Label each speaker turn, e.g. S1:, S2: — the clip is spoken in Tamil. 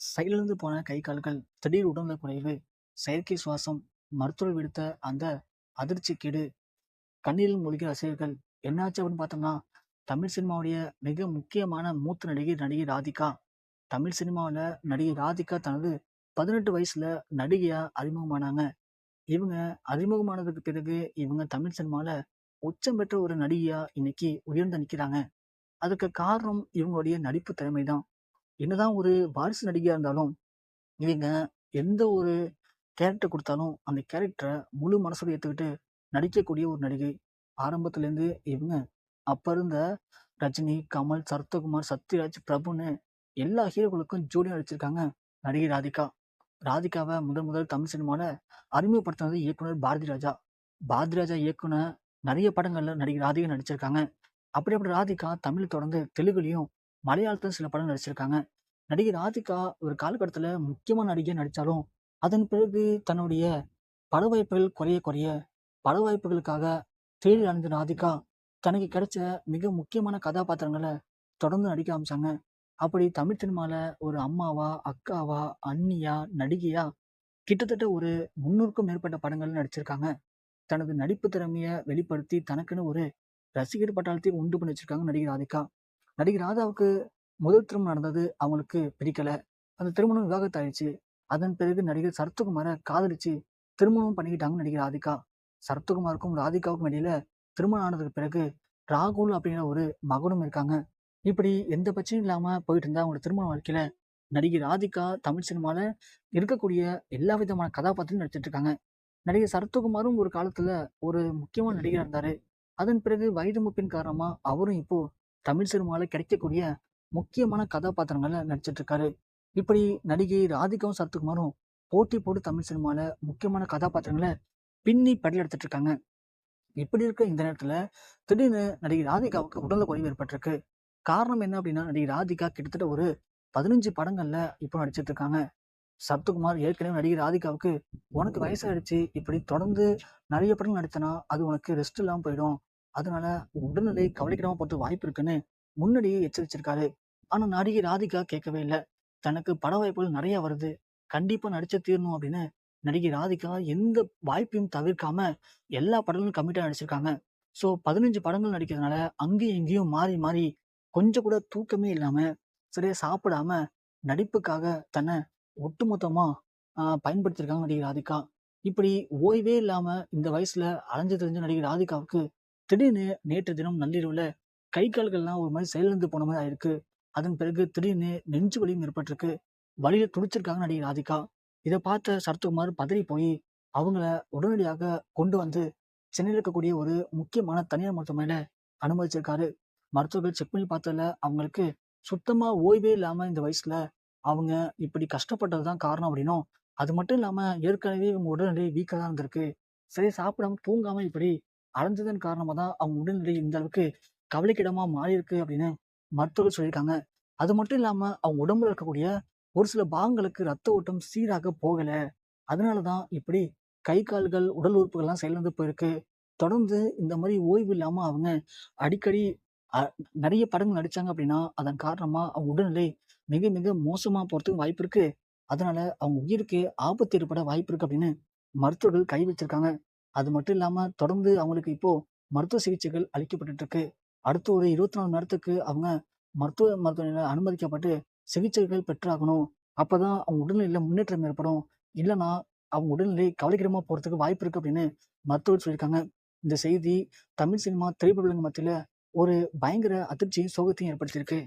S1: செயலிழந்து போன கை கால்கள், திடீர் உடல்நல குறைவு, செயற்கை சுவாசம், மருத்துவர் விடுத்த அந்த அதிர்ச்சி கேடு கண்ணீரில் மூழ்கிய ரசிகர்கள். என்னாச்சு அப்படின்னு பார்த்தோம்னா, தமிழ் சினிமாவுடைய மிக முக்கியமான மூத்த நடிகை, நடிகை ராதிகா. தமிழ் சினிமாவில் நடிகை ராதிகா தனது 18 வயசுல நடிகையா அறிமுகமானாங்க. இவங்க அறிமுகமானதுக்கு பிறகு, இவங்க தமிழ் சினிமாவில் உச்சம் பெற்ற ஒரு நடிகையா இன்னைக்கு உயர்ந்து நிற்கிறாங்க அதுக்கு காரணம் இவங்களுடைய நடிப்பு திறமை தான். என்னதான் ஒரு வாரிசு நடிகையாக இருந்தாலும், இவங்க எந்த ஒரு கேரக்டர் கொடுத்தாலும் அந்த கேரக்டரை முழு மனசோட ஏற்றுக்கிட்டு நடிக்கக்கூடிய ஒரு நடிகை. ஆரம்பத்துலேருந்து இவங்க அப்போ இருந்த ரஜினி, கமல், சரத்குமார், சத்யராஜ், பிரபுன்னு எல்லா ஹீரோக்களுக்கும் ஜோடியாக நடிச்சிருக்காங்க நடிகை ராதிகா. ராதிகாவை முதல் முதல் தமிழ் சினிமாவில் அறிமுகப்படுத்தினது இயக்குனர் பாரதி ராஜா பாரதி ராஜா இயக்குனர் நிறைய படங்களில் நடிகை ராதிகா நடிச்சிருக்காங்க. அப்படி அப்படி ராதிகா தமிழ் தொடர்ந்து தெலுங்குலயும், மலையாளத்தில் சில படம் நடிச்சிருக்காங்க. நடிகை ராதிகா ஒரு காலகட்டத்தில் முக்கியமான நடிகையாக நடித்தாலும் அதன் பிறகு தன்னுடைய பட வாய்ப்புகள் குறைய குறைய, பட வாய்ப்புகளுக்காக தேடி அலைஞ்ச ராதிகா, தனக்கு கிடைச்ச மிக முக்கியமான கதாபாத்திரங்களை தொடர்ந்து நடிக்க ஆரம்பிச்சாங்க. அப்படி தமிழ் சினிமாவில் ஒரு அம்மாவா, அக்காவா, அண்ணியா, நடிகையா கிட்டத்தட்ட ஒரு 300க்கும் மேற்பட்ட படங்கள் நடிச்சிருக்காங்க. தனது நடிப்பு திறமையை வெளிப்படுத்தி தனக்குன்னு ஒரு ரசிகர் பட்டாளத்தையே உண்டு பண்ணி வச்சிருக்காங்க நடிகை ராதிகா. நடிகை ராதாவுக்கு முதல் திருமணம் நடந்தது அவங்களுக்கு பிடிக்கல. அந்த திருமணம் விவாகத்தாயிடுச்சு அதன் பிறகு நடிகர் சரத்குமார காதலிச்சு திருமணம் பண்ணிக்கிட்டாங்க நடிகை ராதிகா. சரத்குமாருக்கும், ராதிகாவுக்கும் இடையில திருமணம் ஆனதுக்கு பிறகு, ராகுல் அப்படிங்கிற ஒரு மகனும் இருக்காங்க. இப்படி எந்த பிரச்சனையும் இல்லாம போயிட்டு இருந்தா அவங்களோட திருமண வாழ்க்கையில, நடிகை ராதிகா தமிழ் சினிமால இருக்கக்கூடிய எல்லா விதமான கதாபாத்திரத்திலும் நடிச்சிட்டு இருக்காங்க. நடிகர் சரத்குமாரும் ஒரு காலத்துல ஒரு முக்கியமான நடிகர் இருந்தாரு. அதன் பிறகு வயது முப்பின் காரணமா அவரும் இப்போ தமிழ் சினிமாவில் கிடைக்கக்கூடிய முக்கியமான கதாபாத்திரங்களில் நடிச்சிட்டு இருக்காரு. இப்படி நடிகை ராதிகாவும், சரத்குமாரும் போட்டி போட்டு தமிழ் சினிமாவில் முக்கியமான கதாபாத்திரங்களை பின்னி பெடல் எடுத்துட்டு இருக்காங்க. இப்படி இருக்க இந்த நேரத்தில் திடீர்னு நடிகை ராதிகாவுக்கு உடல்நல குறைவு ஏற்பட்டிருக்கு. காரணம் என்ன அப்படின்னா, நடிகை ராதிகா கிட்டத்தட்ட ஒரு பதினஞ்சு படங்களில் இப்போ நடிச்சிட்டு இருக்காங்க. சரத்குமார் ஏற்கனவே நடிகை ராதிகாவுக்கு, "உனக்கு வயசாயிடுச்சு. இப்படி தொடர்ந்து நிறைய படங்கள் நடித்தனா அது உனக்கு ரெஸ்ட் இல்லாமல் போயிடும். அதனால உடல்நிலை கவலைக்கிடமா போட்டு வாய்ப்பு இருக்குன்னு" முன்னாடியே எச்சரிச்சிருக்காரு. ஆனா நடிகை ராதிகா கேட்கவே இல்லை தனக்கு பட வாய்ப்புகள் நிறைய வருது. கண்டிப்பா நடிச்சே தீரணும் அப்படின்னு நடிகை ராதிகா எந்த வாய்ப்பையும் தவிர்க்காம எல்லா படங்களும் கம்மிட்டா நடிச்சிருக்காங்க. ஸோ 15 படங்கள் நடிக்கிறதுனால, அங்கேயும் இங்கேயும் மாறி மாறி கொஞ்சம் கூட தூக்கமே இல்லாம, சரியா சாப்பிடாம, நடிப்புக்காக தன்னை ஒட்டுமொத்தமா பயன்படுத்தியிருக்காங்க நடிகை ராதிகா. இப்படி ஓய்வே இல்லாம இந்த வயசுல அலைஞ்சு தெரிஞ்ச நடிகை ராதிகாவுக்கு, திடீர்னு நேற்று தினம் நள்ளிரவில் கை, கால்கள்லாம் ஒரு மாதிரி செயலிழந்து போன மாதிரி ஆயிருக்கு. அதன் பிறகு திடீர்னு நெஞ்சு வலியும் ஏற்பட்டிருக்கு. வழியில் துடிச்சிருக்காங்க நடிகை ராதிகா. இதை பார்த்த சரத்குமார் பதறி போய் அவங்கள உடனடியாக கொண்டு வந்து சென்னையில் இருக்கக்கூடிய ஒரு முக்கியமான தனியார் மருத்துவமனையில் அனுமதிச்சிருக்காரு. மருத்துவர்கள் செக் பண்ணி பார்த்ததுல, அவங்களுக்கு சுத்தமாக ஓய்வே இல்லாமல் இந்த வயசில் அவங்க இப்படி கஷ்டப்பட்டது தான் காரணம் அப்படின்னும், அது மட்டும் இல்லாமல் ஏற்கனவே இவங்க உடல்நிலை வீக்காக தான் இருந்திருக்கு. சரி சாப்பிடாம, தூங்காமல் இப்படி அலைஞ்சதன் காரணமாக தான் அவங்க உடல்நிலை இந்த அளவுக்கு கவலைக்கிடமாக மாறியிருக்கு அப்படின்னு மருத்துவர்கள் சொல்லியிருக்காங்க. அது மட்டும் இல்லாமல் அவங்க உடம்புல இருக்கக்கூடிய ஒரு சில பாகங்களுக்கு ரத்த ஓட்டம் சீராக போகலை அதனால தான் இப்படி கை, கால்கள், உடல் உறுப்புகள்லாம் செயலிழந்து போயிருக்கு. தொடர்ந்து இந்த மாதிரி ஓய்வு இல்லாமல் அவங்க அடிக்கடி நிறைய படங்கள் நடித்தாங்க அப்படின்னா, அதன் காரணமாக அவங்க உடல்நிலை மிக மிக மோசமாக போகிறதுக்கு வாய்ப்பு இருக்குது அதனால அவங்க உயிருக்கு ஆபத்து ஏற்பட வாய்ப்பு இருக்குது அப்படின்னு மருத்துவர்கள் கை வச்சிருக்காங்க. அது மட்டும் இல்லாமல் தொடர்ந்து அவங்களுக்கு இப்போது மருத்துவ சிகிச்சைகள் அளிக்கப்பட்டுட்டு இருக்கு. அடுத்து ஒரு இருபத்தி நாலு நேரத்துக்கு அவங்க மருத்துவ மருத்துவமனையில் அனுமதிக்கப்பட்டு சிகிச்சைகள் பெற்றாகணும். அப்போ தான் அவங்க உடல்நிலையில் முன்னேற்றம் ஏற்படும். இல்லைன்னா அவங்க உடல்நிலை கவலைக்கிடமாக போகிறதுக்கு வாய்ப்பு இருக்குது அப்படின்னு மருத்துவர் சொல்லியிருக்காங்க. இந்த செய்தி தமிழ் சினிமா திரைப்படங்கள் மத்தியில் ஒரு பயங்கர அதிர்ச்சியும், சோகத்தையும் ஏற்படுத்தியிருக்கு.